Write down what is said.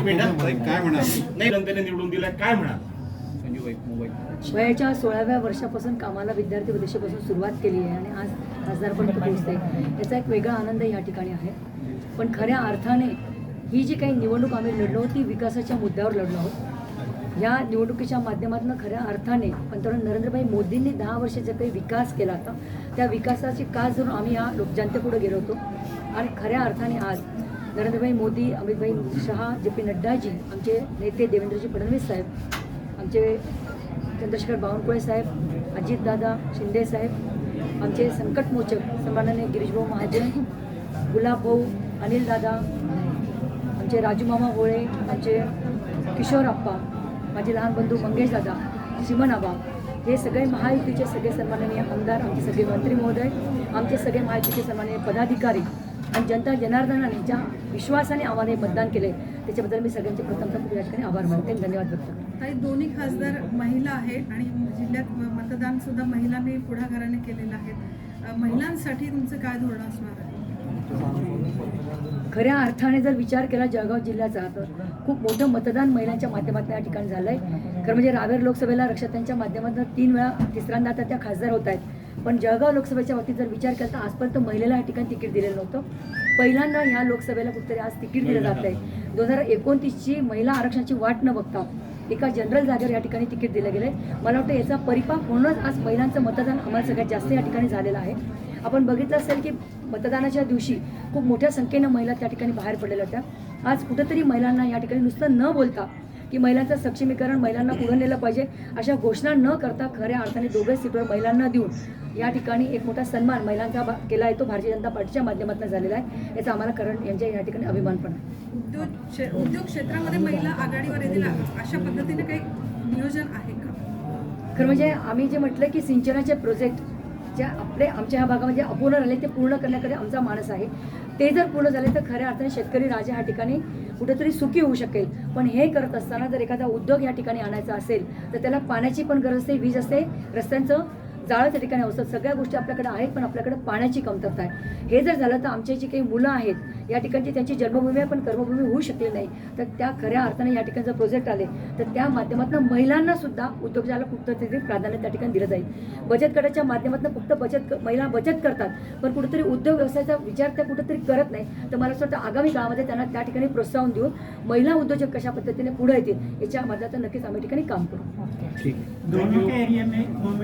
एक मिनिट. काय म्हणाल? नाही जनतेने निवडून दिलाय काय म्हणाल? वयाच्या सोळाव्या वर्षापासून कामाला विद्यार्थी प्रदेशापासून सुरुवात केली आहे आणि आज खासदारपर्यंत पोहोचते याचा एक वेगळा आनंद या ठिकाणी आहे. पण खऱ्या अर्थाने ही जी काही निवडणूक आम्ही लढलो ती विकासाच्या मुद्द्यावर लढलो आहोत. या निवडणुकीच्या माध्यमातून खऱ्या अर्थाने पंतप्रधान नरेंद्रभाई मोदींनी दहा वर्ष जे काही विकास केला होता त्या विकासाची कास धरून आम्ही या लोक जनतेपुढे गेलो होतो. आणि खऱ्या अर्थाने आज नरेंद्रभाई मोदी अमितभाई शहा जे पी नड्डाजी आमचे नेते देवेंद्रजी फडणवीस साहेब आमचे चंद्रशेखर बावनकुळे साहेब अजितदादा शिंदे साहेब आमचे संकटमोचक सन्मानाने गिरीशभाऊ महाजन गुलाबभाऊ अनिलदादा आमचे राजूमामा होळे आमचे किशोर आप्पा माझे लहान बंधू मंगेश दादा सिमन हे सगळे महायुतीचे सगळे सन्माननीय आमदार आमचे सगळे मंत्री महोदय आमचे सगळे महायुतीचे सन्माननीय पदाधिकारी आणि जनता जनार्दनाने ज्या विश्वासाने हे मतदान केले त्याच्याबद्दल मी सगळ्यांचे प्रथमतः या ठिकाणी आभार मानते. आणि धन्यवाद व्यक्त काही दोन्ही खासदार महिला आहेत आणि जिल्ह्यात मतदान सुद्धा महिलांनी पुढाकाराने केलेलं आहे. महिलांसाठी तुमचं काय धोरण असणार आहे? खऱ्या अर्थाने जर विचार केला जळगाव जिल्ह्याचा तर खूप मोठं मतदान महिलांच्या माध्यमातून या ठिकाणी झालं आहे खरं म्हणजे रावेर लोकसभेला रक्षातांच्या माध्यमातून तीन वेळा तिसऱ्यांदा आता त्या खासदार होत आहेत. पण जळगाव लोकसभेच्या बाबतीत जर विचार केला तर आजपर्यंत महिलेला या ठिकाणी तिकीट दिलेलं नव्हतं. पहिल्यांदा ह्या लोकसभेला कुठेतरी आज तिकीट दिलं जात आहे. दोन हजार एकोणतीसची महिला आरक्षणाची वाट न बघता एका जनरल जागेवर या ठिकाणी तिकीट दिलं गेलं आहे मला वाटतं याचा परिपाक म्हणूनच आज महिलांचं मतदान आम्हाला सगळ्यात जास्त या ठिकाणी झालेलं आहे. आपण बघितलं असेल की मतदानाच्या दिवशी खूप मोठ्या संख्येनं महिला त्या ठिकाणी बाहेर पडलेल्या होत्या. आज कुठंतरी महिलांना या ठिकाणी नुसतं न बोलता की महिलांचं सक्षमीकरण महिलांना पुढे नेलं पाहिजे. अशा घोषणा न करता खऱ्या अर्थाने दोघे सीटवर महिलांना देऊन या ठिकाणी एक मोठा सन्मान महिलांचा केला आहे. तो भारतीय जनता पार्टीच्या माध्यमातून झालेला आहे. याचा आम्हाला करण यांच्या या ठिकाणी अभिमान पण आहे. उद्योग उद्योग क्षेत्रामध्ये महिला आघाडीवर येतील अशा पद्धतीने काही नियोजन आहे का? खरं म्हणजे आम्ही जे म्हटलं की सिंचनाचे प्रोजेक्ट जे आपले आमच्या ह्या भागामध्ये अपूर्ण राहिले ते पूर्ण करण्याकडे आमचा मानस आहे. ते जर पूर्ण झाले तर खऱ्या अर्थाने शेतकरी राजा ह्या ठिकाणी कुठेतरी सुखी होऊ शकेल. पण हे करत असताना जर एखादा उद्योग या ठिकाणी आणायचा असेल तर त्याला पाण्याची पण गरज असते वीज असते रस्त्यांचं जाळं त्या ठिकाणी असतं सगळ्या गोष्टी आपल्याकडे आहेत पण आपल्याकडे पाण्याची कमतरता आहे. हे जर झालं तर आमची जी काही मुलं आहेत या ठिकाणची त्यांची जन्मभूमी आहे पण कर्मभूमी होऊ शकली नाही. तर त्या खऱ्या अर्थाने या ठिकाणी जर प्रोजेक्ट आले तर त्या माध्यमातून महिलांना सुद्धा उद्योगाला कुठंतरी प्राधान्य त्या ठिकाणी दिलं जाईल. बचत गटाच्या माध्यमातून फक्त बचत महिला बचत करतात पण कुठेतरी उद्योग व्यवसायाचा विचार त्या कुठेतरी करत नाही. तर मला असं वाटतं आगामी काळामध्ये त्यांना त्या ठिकाणी प्रोत्साहन देऊन महिला उद्योजक कशा पद्धतीने पुढे येतील याच्या माध्यमातून नक्कीच आम्ही ठिकाणी काम करू. दोनों के एरिया में